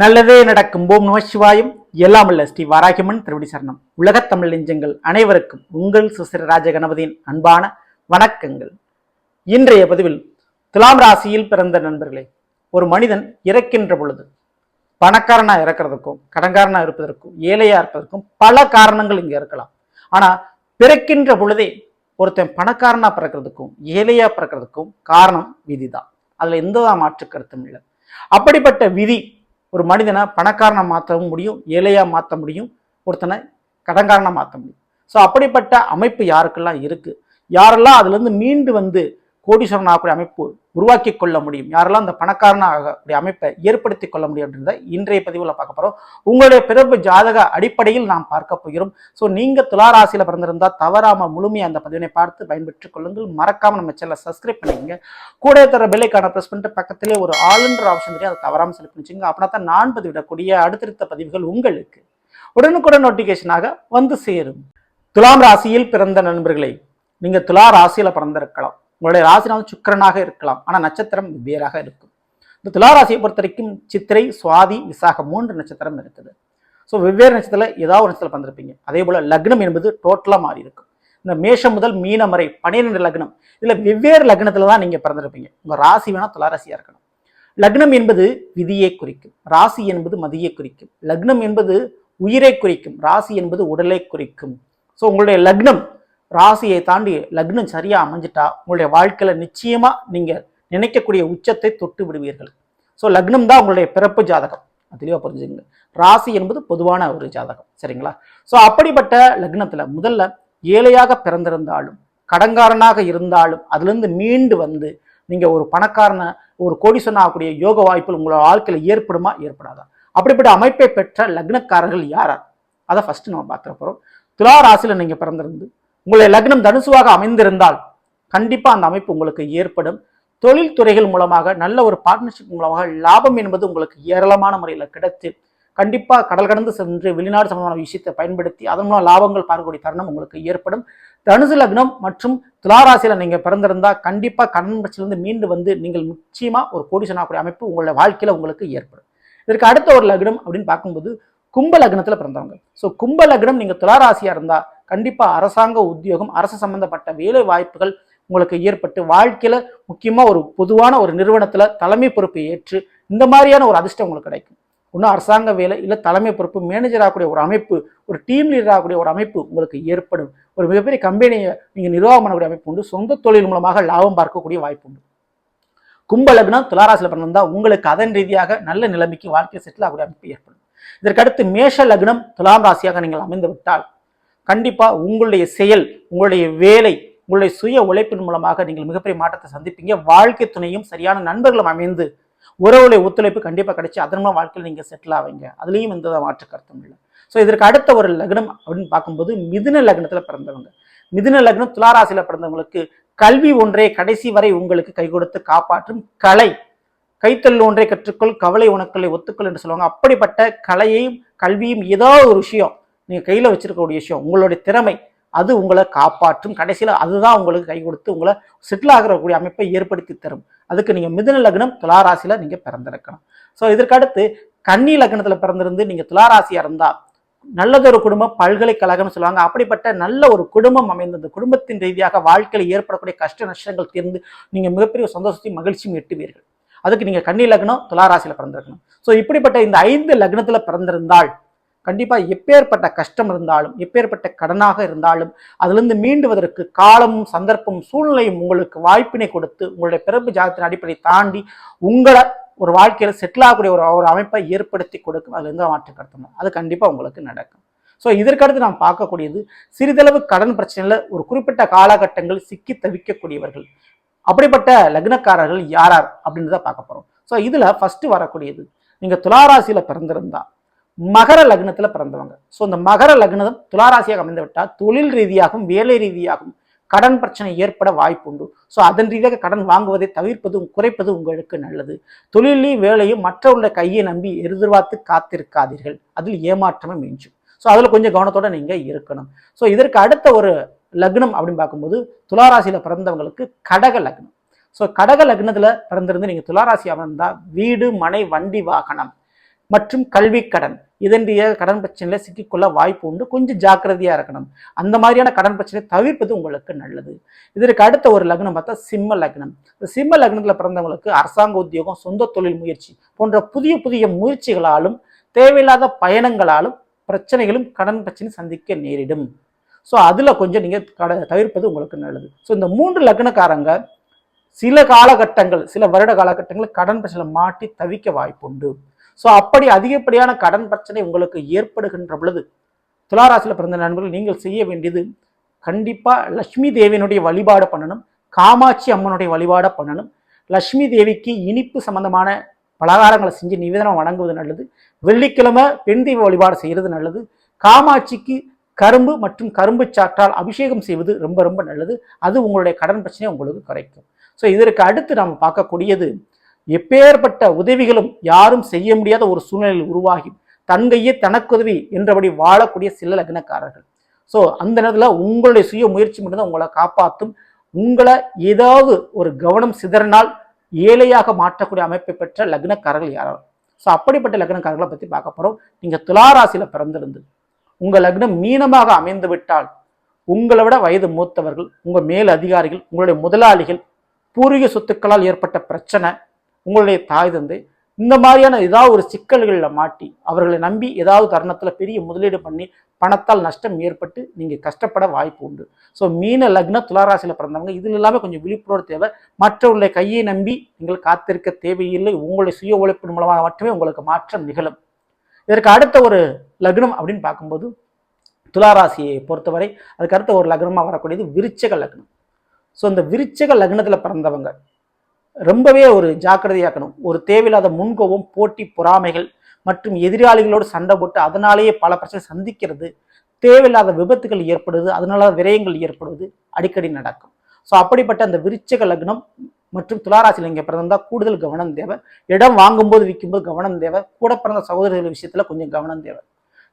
நல்லதே நடக்கும். போம் நமசிவாயும் எல்லாம் அல்ல ஸ்ரீ வாராகிமன் திருவடி சரணம். உலகத் தமிழ் நெஞ்சங்கள் அனைவருக்கும் உங்கள் சுசிர ராஜ கணபதியின் அன்பான வணக்கங்கள். இன்றைய பதிவில் துலாம் ராசியில் பிறந்த நண்பர்களே ஒரு மனிதன் இறக்கின்ற பொழுது பணக்காரனா இறக்கிறதுக்கும் கடன்காரனா இருப்பதற்கும் ஏழையா இருப்பதற்கும் பல காரணங்கள் இங்கே இருக்கலாம். ஆனா பிறக்கின்ற பொழுதே ஒருத்தன் பணக்காரனா பிறக்கிறதுக்கும் ஏழையா பிறக்கிறதுக்கும் காரணம் விதி தான் அதுல எந்த மாற்று கருத்தும் இல்லை. அப்படிப்பட்ட விதி ஒரு மனிதனை பணக்காரனை மாற்றவும் முடியும் ஏழையாக மாற்ற முடியும் ஒருத்தனை கடன்காரனை மாற்ற முடியும். ஸோ அப்படிப்பட்ட அமைப்பு யாருக்கெல்லாம் இருக்குது யாரெல்லாம் அதுலேருந்து மீண்டு வந்து கோடீஸ்வரன் ஆகக்கூடிய அமைப்பு உருவாக்கி கொள்ள முடியும். யாரெல்லாம் அந்த பணக்காரனாக அமைப்பை ஏற்படுத்தி கொள்ள முடியும் அப்படின்றத இன்றைய பதிவில் பார்க்க போகிறோம் உங்களுடைய பிறப்பு ஜாதக அடிப்படையில் நாம் பார்க்க போகிறோம். ஸோ நீங்கள் துளாராசியில் பிறந்திருந்தால் தவறாமல் முழுமையாக அந்த பதிவினை பார்த்து பயன்பெற்றுக் கொள்ளுங்கள். மறக்காமல் நம்ம சேனலை சப்ஸ்கிரைப் பண்ணிக்கங்க. கூட தர பெல்லைக்கான ப்ரெஸ் பண்ணிட்டு பக்கத்திலே ஒரு ஆளுன்ற ஆப்ஷன் தெரியும் அதை தவறாம செலக்ட் பண்ணிச்சுங்க. அப்படின்னா தான் நான் பதிவிடக்கூடிய அடுத்தடுத்த பதிவுகள் உங்களுக்கு உடனுக்குடன் நோட்டிஃபிகேஷனாக வந்து சேரும். துலாம் ராசியில் பிறந்த நண்பர்களை நீங்கள் துலா ராசியில் பிறந்திருக்கலாம். உங்களுடைய ராசினாலும் சுக்கரனாக இருக்கலாம். ஆனால் நட்சத்திரம் வெவ்வேறாக இருக்கும். இந்த துளாராசியை பொறுத்த வரைக்கும் சித்திரை சுவாதி விசாகம் மூன்று நட்சத்திரம் இருக்குது. ஸோ வெவ்வேறு நட்சத்திரத்தில் ஏதாவது ஒரு நட்சத்திரம் வந்திருப்பீங்க அதே போல் லக்னம் என்பது டோட்டலாக மாறி இருக்கும். இந்த மேஷம் முதல் மீனம் வரை பன்னிரெண்டு லக்னம். இதில் வெவ்வேறு லக்னத்தில் தான் நீங்கள் பிறந்திருப்பீங்க. உங்கள் ராசி வேணால் துளாராசியாக இருக்கணும். லக்னம் என்பது விதியை குறிக்கும். ராசி என்பது மதியை குறிக்கும். லக்னம் என்பது உயிரை குறிக்கும். ராசி என்பது உடலை குறிக்கும். ஸோ உங்களுடைய லக்னம் ராசியை தாண்டி லக்னம் சரியாக அமைஞ்சிட்டா உங்களுடைய வாழ்க்கையில் நிச்சயமாக நீங்கள் நினைக்கக்கூடிய உச்சத்தை தொட்டு விடுவீர்கள். ஸோ லக்னம் தான் உங்களுடைய பிறப்பு ஜாதகம். தெளிவாக புரிஞ்சுங்க ராசி என்பது பொதுவான ஒரு ஜாதகம். சரிங்களா? ஸோ அப்படிப்பட்ட லக்னத்தில் முதல்ல ஏழையாக பிறந்திருந்தாலும் கடங்காரனாக இருந்தாலும் அதுலேருந்து மீண்டு வந்து நீங்கள் ஒரு பணக்காரனை ஒரு கோடிசன் ஆகக்கூடிய யோக வாய்ப்புகள் உங்களோட வாழ்க்கையில் ஏற்படுமா? ஏற்படாதா? அப்படிப்பட்ட அமைப்பை பெற்ற லக்னக்காரர்கள் யாரா? அதை ஃபஸ்ட்டு நம்ம பார்த்துட போகிறோம் துலா ராசியில் நீங்கள் பிறந்திருந்து உங்களுடைய லக்னம் தனுசுவாக அமைந்திருந்தால் கண்டிப்பாக அந்த அமைப்பு உங்களுக்கு ஏற்படும். தொழில் துறைகள் மூலமாக நல்ல ஒரு பார்ட்னர்ஷிப் மூலமாக லாபம் என்பது உங்களுக்கு ஏராளமான முறையில் கிடைத்து கண்டிப்பாக கடல் கடந்து சென்று வெளிநாடு சம்பந்தமான விஷயத்தை பயன்படுத்தி அதன் மூலம் லாபங்கள் பார்க்கக்கூடிய தருணம் உங்களுக்கு ஏற்படும். தனுசு லக்னம் மற்றும் துளாராசியில் நீங்கள் பிறந்திருந்தால் கண்டிப்பாக கடன் பிரச்சனையிலிருந்து மீண்டு வந்து நீங்கள் முக்கியமாக ஒரு கோடி ஆகக்கூடிய அமைப்பு உங்களுடைய வாழ்க்கையில் உங்களுக்கு ஏற்படும். இதற்கு அடுத்த ஒரு லக்னம் அப்படின்னு பார்க்கும்போது கும்ப லக்னத்தில் பிறந்தவங்க. ஸோ கும்ப லக்னம் நீங்கள் துளாராசியாக இருந்தால் கண்டிப்பா அரசாங்க உத்தியோகம் அரசு சம்பந்தப்பட்ட வேலை வாய்ப்புகள் உங்களுக்கு ஏற்பட்டு வாழ்க்கையில முக்கியமா ஒரு பொதுவான ஒரு நிறுவனத்துல தலைமை பொறுப்பை ஏற்று இந்த மாதிரியான ஒரு அதிர்ஷ்டம் உங்களுக்கு கிடைக்கும். ஒன்றும் அரசாங்க வேலை இல்லை தலைமை பொறுப்பு மேனேஜர் ஆகக்கூடிய ஒரு அமைப்பு ஒரு டீம் லீடர் ஆகக்கூடிய ஒரு அமைப்பு உங்களுக்கு ஏற்படும். ஒரு மிகப்பெரிய கம்பெனியை நீங்கள் நிர்வாகம் பண்ணக்கூடிய அமைப்பு உண்டு. சொந்த தொழில் மூலமாக லாபம் பார்க்கக்கூடிய வாய்ப்பு உண்டு. கும்ப லக்னம் துளாராசியில் பிறந்திருந்தா உங்களுக்கு அதன் ரீதியாக நல்ல நிலைமைக்கு வாழ்க்கை செட்டில் ஆகக்கூடிய அமைப்பு ஏற்படும். இதற்கடுத்து மேஷ லக்னம் துலாம் ராசியாக நீங்கள் அமைந்து விட்டால் கண்டிப்பாக உங்களுடைய செயல் உங்களுடைய வேலை உங்களுடைய சுய உழைப்பின் மூலமாக நீங்கள் மிகப்பெரிய மாற்றத்தை சந்திப்பீங்க. வாழ்க்கை துணையும் சரியான நண்பர்களும் அமைந்து உறவுடைய ஒத்துழைப்பு கண்டிப்பாக கிடைச்சி அதன் மூலம் வாழ்க்கையில் நீங்கள் செட்டில் ஆவீங்க. அதுலேயும் எந்த மாற்று கருத்தும் இல்லை. ஸோ இதற்கு அடுத்த ஒரு லக்னம் அப்படின்னு பார்க்கும்போது மிதுன லக்னத்தில் பிறந்தவங்க. மிதுன லக்னம் துளாராசியில் பிறந்தவங்களுக்கு கல்வி ஒன்றே கடைசி வரை உங்களுக்கு கை கொடுத்து காப்பாற்றும் கலை. கைத்தொழில் ஒன்றை கற்றுக்கொள் கவலை உணக்களை ஒத்துக்கொள் என்று சொல்லுவாங்க. அப்படிப்பட்ட கலையையும் கல்வியும் ஏதோ ஒரு விஷயம் நீங்கள் கையில் வச்சுருக்கக்கூடிய விஷயம் உங்களுடைய திறமை அது உங்களை காப்பாற்றும். கடைசியில் அதுதான் உங்களுக்கு கை கொடுத்து உங்களை செட்டில் ஆகிறக்கூடிய அமைப்பை ஏற்படுத்தி தரும். அதுக்கு நீங்கள் மிதுன லக்னம் துளாராசியில் நீங்கள் பிறந்திருக்கணும். ஸோ இதற்கடுத்து கன்னி லக்னத்தில் பிறந்திருந்து நீங்கள் துளாராசியாக இருந்தால் நல்லதொரு குடும்பம் பல்கலைக்கழகம்னு சொல்லுவாங்க. அப்படிப்பட்ட நல்ல ஒரு குடும்பம் அமைந்த அந்த குடும்பத்தின் ரீதியாக வாழ்க்கையில் ஏற்படக்கூடிய கஷ்ட நஷ்டங்கள் தீர்ந்து நீங்கள் மிகப்பெரிய சந்தோஷத்தையும் மகிழ்ச்சியும் எட்டுவீர்கள். அதுக்கு நீங்கள் கன்னி லக்னம் துளாராசியில் பிறந்திருக்கணும். ஸோ இப்படிப்பட்ட இந்த ஐந்து லக்னத்தில் பிறந்திருந்தால் கண்டிப்பாக எப்பேற்பட்ட கஷ்டம் இருந்தாலும் எப்பேற்பட்ட கடனாக இருந்தாலும் அதிலிருந்து மீண்டுவதற்கு காலமும் சந்தர்ப்பமும் சூழ்நிலையும் உங்களுக்கு வாய்ப்பினை கொடுத்து உங்களுடைய பிறப்பு ஜாதகத்தின் அடிப்படை தாண்டி உங்களை ஒரு வாழ்க்கையில் செட்டில் ஆகக்கூடிய ஒரு ஒரு அமைப்பை ஏற்படுத்தி கொடுக்கும். அதுல எந்த மாற்று அது கண்டிப்பாக உங்களுக்கு நடக்கும். ஸோ இதற்கடுத்து நாம் பார்க்கக்கூடியது சிறிதளவு கடன் பிரச்சனையில் ஒரு குறிப்பிட்ட காலகட்டங்கள் சிக்கி தவிக்கக்கூடியவர்கள். அப்படிப்பட்ட லக்னக்காரர்கள் யாரார் அப்படின்றத பார்க்க போகிறோம் ஸோ இதில் ஃபஸ்ட்டு வரக்கூடியது நீங்கள் துளாராசியில் பிறந்திருந்தா மகர லக்னத்தில் பிறந்தவங்க. ஸோ இந்த மகர லக்னம் துளாராசியாக அமைந்து விட்டால் தொழில் ரீதியாகவும் வேலை ரீதியாகவும் கடன் பிரச்சனை ஏற்பட வாய்ப்பு உண்டு. ஸோ அதன் ரீதியாக கடன் வாங்குவதை தவிர்ப்பதும் குறைப்பது உங்களுக்கு நல்லது. தொழிலையும் வேலையும் மற்றவருடைய கையை நம்பி எதிர்பார்த்து காத்திருக்காதீர்கள். அதில் ஏமாற்றமே மிஞ்சும். ஸோ அதில் கொஞ்சம் கவனத்தோடு நீங்கள் இருக்கணும். ஸோ இதற்கு அடுத்த ஒரு லக்னம் அப்படின்னு பார்க்கும்போது துளாராசியில் பிறந்தவங்களுக்கு கடக லக்னம். ஸோ கடக லக்னத்தில் பிறந்திருந்து நீங்கள் துளாராசி அமர்ந்தால் வீடு மனை வண்டி வாகனம். மற்றும் கல்வி கடன். இதன்றிய கடன் பிரச்சனையில் சிக்கிக்கொள்ள வாய்ப்பு உண்டு. கொஞ்சம் ஜாக்கிரதையாக இருக்கணும். அந்த மாதிரியான கடன் பிரச்சனையை தவிர்ப்பது உங்களுக்கு நல்லது. இதற்கு அடுத்த ஒரு லக்னம் பார்த்தா சிம்ம லக்னம். இந்த சிம்ம லக்னத்தில் பிறந்தவங்களுக்கு அரசாங்க உத்தியோகம் சொந்த தொழில் முயற்சி போன்ற புதிய புதிய முயற்சிகளாலும் தேவையில்லாத பயணங்களாலும் பிரச்சனைகளும் கடன் பிரச்சனை சந்திக்க நேரிடும். ஸோ அதில் கொஞ்சம் நீங்கள் கட தவிர்ப்பது உங்களுக்கு நல்லது. ஸோ இந்த மூன்று லக்னக்காரங்க சில காலகட்டங்கள் சில வருட காலகட்டங்களில் கடன் பிரச்சனை மாட்டி தவிக்க வாய்ப்புண்டு ஸோ அப்படி அதிகப்படியான கடன் பிரச்சனை உங்களுக்கு ஏற்படுகின்ற பொழுது துளாராசியில் பிறந்த நண்பர்கள் நீங்கள் செய்ய வேண்டியது கண்டிப்பாக லக்ஷ்மி தேவியினுடைய வழிபாடு பண்ணணும் காமாட்சி அம்மனுடைய வழிபாடு பண்ணணும். லக்ஷ்மி தேவிக்கு இனிப்பு சம்பந்தமான பலகாரங்களை செஞ்சு நிவேதனம் வழங்குவது நல்லது. வெள்ளிக்கிழமை பெண் தெய்வ வழிபாடு செய்கிறது நல்லது. காமாட்சிக்கு கரும்பு மற்றும் கரும்பு சாற்றால் அபிஷேகம் செய்வது ரொம்ப ரொம்ப நல்லது. அது உங்களுடைய கடன் பிரச்சனையை உங்களுக்கு குறைக்கும். ஸோ இதற்கு அடுத்து நாம் பார்க்கக்கூடியது எப்பேற்பட்ட உதவிகளும் யாரும் செய்ய முடியாத ஒரு சூழ்நிலையில் உருவாகி தன் கையே தனக்குதவி என்றபடி வாழக்கூடிய சில லக்னக்காரர்கள். ஸோ அந்த நேரத்தில் உங்களுடைய சுய முயற்சி மட்டும்தான் உங்களை காப்பாற்றும் உங்களை ஏதாவது ஒரு கவனம் சிதறினால் ஏழையாக மாற்றக்கூடிய அமைப்பை பெற்ற லக்னக்காரர்கள் யாரும் ஸோ அப்படிப்பட்ட லக்னக்காரர்களை பற்றி பார்க்க போகிறோம் நீங்கள் துளாராசியில் பிறந்திருந்து உங்கள் லக்னம் மீனமாக அமைந்து விட்டால் உங்களை விட வயது மூத்தவர்கள் உங்கள் மேல் அதிகாரிகள் உங்களுடைய முதலாளிகள் பூர்வீக சொத்துக்களால் ஏற்பட்ட பிரச்சனை உங்களுடைய தாய் தந்தை இந்த மாதிரியான ஏதாவது ஒரு சிக்கல்களில் மாட்டி அவர்களை நம்பி ஏதாவது தருணத்தில் பெரிய முதலீடு பண்ணி பணத்தால் நஷ்டம் ஏற்பட்டு நீங்கள் கஷ்டப்பட வாய்ப்பு உண்டு. ஸோ மீன லக்ன துளாராசியில் பிறந்தவங்க இதில் எல்லாமே கொஞ்சம் விழிப்புணர்வு தேவை. மற்றவர்களுடைய கையை நம்பி நீங்கள் காத்திருக்க தேவையில்லை. உங்களுடைய சுய உழைப்பின் மூலமாக மட்டுமே உங்களுக்கு மாற்றம் நிகழும். இதற்கு அடுத்த ஒரு லக்னம் அப்படின்னு பார்க்கும்போது துளாராசியை பொறுத்தவரை அதுக்கு அடுத்த ஒரு லக்னமாக வரக்கூடியது விருச்சக லக்னம். ஸோ இந்த விருச்சக லக்னத்தில் பிறந்தவங்க ரொம்பவே ஒரு ஜாக்கிரதையாக்கணும் ஒரு தேவையில்லாத முன்கோபம் போட்டி பொறாமைகள் மற்றும் எதிராளிகளோடு சண்டை போட்டு அதனாலேயே பல பிரச்சனை சந்திக்கிறது. தேவையில்லாத விபத்துகள் ஏற்படுது அதனால விரயங்கள் ஏற்படுவது அடிக்கடி நடக்கும். ஸோ அப்படிப்பட்ட அந்த விருச்சக லக்னம் மற்றும் துளாராசியில் இங்கே பிறந்தால் கூடுதல் கவனம் தேவை. இடம் வாங்கும்போது விற்கும்போது கவனம் தேவை. கூட பிறந்த சகோதரர்கள் விஷயத்தில் கொஞ்சம் கவனம் தேவை.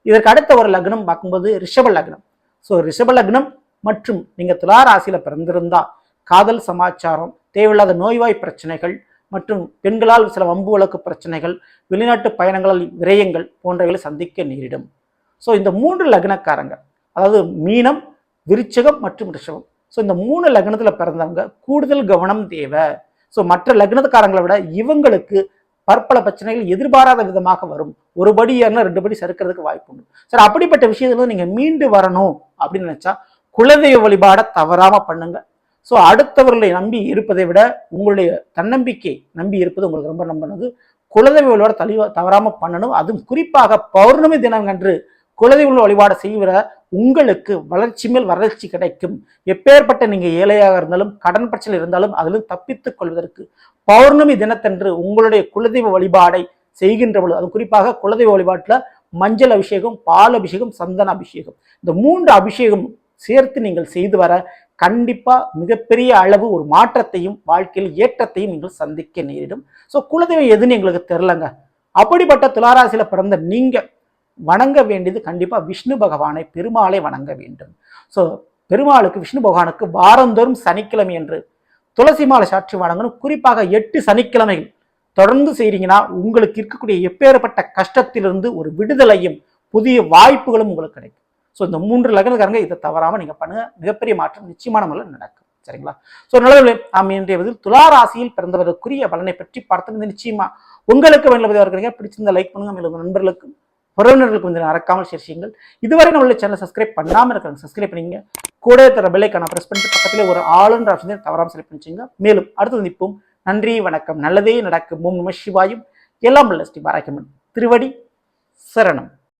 இதற்கு அடுத்த ஒரு லக்னம் பார்க்கும்போது ரிஷப லக்னம். ஸோ ரிஷப லக்னம் மற்றும் நீங்கள் துளாராசியில் பிறந்திருந்தா காதல் சமாச்சாரம் தேவையில்லாத நோய்வாய் பிரச்சனைகள் மற்றும் பெண்களால் சில வம்பு வழக்கு பிரச்சனைகள் வெளிநாட்டு பயணங்களால் விரயங்கள் போன்றவைகளை சந்திக்க நேரிடும். ஸோ இந்த மூன்று லக்னக்காரங்க அதாவது மீனம் விருச்சகம் மற்றும் ரிஷபம். ஸோ இந்த மூணு லக்னத்தில் பிறந்தவங்க கூடுதல் கவனம் தேவை. ஸோ மற்ற லக்னத்துக்காரங்களை விட இவங்களுக்கு பற்பல பிரச்சனைகள் எதிர்பாராத விதமாக வரும். ஒரு படி ஏறினா ரெண்டு படி சறுக்கிறதுக்கு வாய்ப்பு உண்டு. சார் அப்படிப்பட்ட விஷயத்துல நீங்கள் மீண்டு வரணும் அப்படின்னு நினச்சா குலதெய்வ வழிபாடை தவறாமல் பண்ணுங்க. ஸோ அடுத்தவர்களை நம்பி இருப்பதை விட உங்களுடைய தன்னம்பிக்கை நம்பி இருப்பது உங்களுக்கு ரொம்ப நம்பினது குலதெய்வ வழிபாடு தலிவா தவறாமல் பண்ணணும். அதுவும் குறிப்பாக பௌர்ணமி தினங்கன்று குலதெய்வ வழிபாடு செய்கிற உங்களுக்கு வளர்ச்சி மேல் வளர்ச்சி கிடைக்கும். எப்பேற்பட்ட நீங்கள் ஏழையாக இருந்தாலும் கடன் பிரச்சனை இருந்தாலும் அதிலும் தப்பித்துக் கொள்வதற்கு பௌர்ணமி தினத்தன்று உங்களுடைய குலதெய்வ வழிபாடை செய்கின்ற பொழுது அது குறிப்பாக குலதெய்வ வழிபாட்டில் மஞ்சள் அபிஷேகம் பால் அபிஷேகம் சந்தன அபிஷேகம். இந்த மூன்று அபிஷேகம் சேர்த்து நீங்கள் செய்து வர கண்டிப்பாக மிகப்பெரிய அளவு ஒரு மாற்றத்தையும் வாழ்க்கையில் ஏற்றத்தையும் நீங்கள் சந்திக்க நேரிடும். ஸோ குலதெய்வம் எதுன்னு எங்களுக்கு தெரிலங்க அப்படிப்பட்ட துளாராசியில் பிறந்த நீங்கள் வணங்க வேண்டியது கண்டிப்பாக விஷ்ணு பகவானை பெருமாளை வணங்க வேண்டும். ஸோ பெருமாளுக்கு விஷ்ணு பகவானுக்கு வாரந்தோறும் சனிக்கிழமை என்று துளசி மாலை சாட்சி வணங்கணும். குறிப்பாக எட்டு சனிக்கிழமைகள் தொடர்ந்து செய்கிறீங்கன்னா உங்களுக்கு இருக்கக்கூடிய எப்பேற்பட்ட கஷ்டத்திலிருந்து ஒரு விடுதலையும் புதிய வாய்ப்புகளும் உங்களுக்கு கிடைக்கும். ஸோ இந்த மூன்று லக்னக்காரங்க இதை தவறாமல் நீங்கள் பண்ணுங்க. மிகப்பெரிய மாற்றம் நிச்சயமான முறையில் நடக்கும். சரிங்களா? ஸோ நல்லவர்களே நாம் இன்றைய பதில் துலா ராசியில் பிறந்தவருக்குரிய பலனை பற்றி பார்த்தது நிச்சயமா உங்களுக்கு வேண்டிய இருக்கிறீங்க. பிடிச்சிருந்த லைக் பண்ணுங்க. மேலும் நண்பர்களுக்கும் உறவினர்களுக்கு வந்து மறக்காமல் ஷேர் செய்யுங்கள். இதுவரை நம்மளுடைய சேனல் சப்ஸ்கிரைப் பண்ணாமல் இருக்கிறாங்க சப்ஸ்கிரைப் பண்ணிங்க. கூட தர பெல்லைக்கான ப்ரெஸ் பண்ணிட்டு பக்கத்தில் ஒரு ஆளுன்ற ஆப்ஷன் தவறாமல் செலக்ட் பண்ணிச்சுங்க மேலும் அடுத்து நிற்போம். நன்றி வணக்கம். நல்லதே நடக்கும். ஓம் நம சிவாயும். எல்லாம் உள்ள ஸ்ரீ பாராக்கியம்மன். திருவடி சரணம்.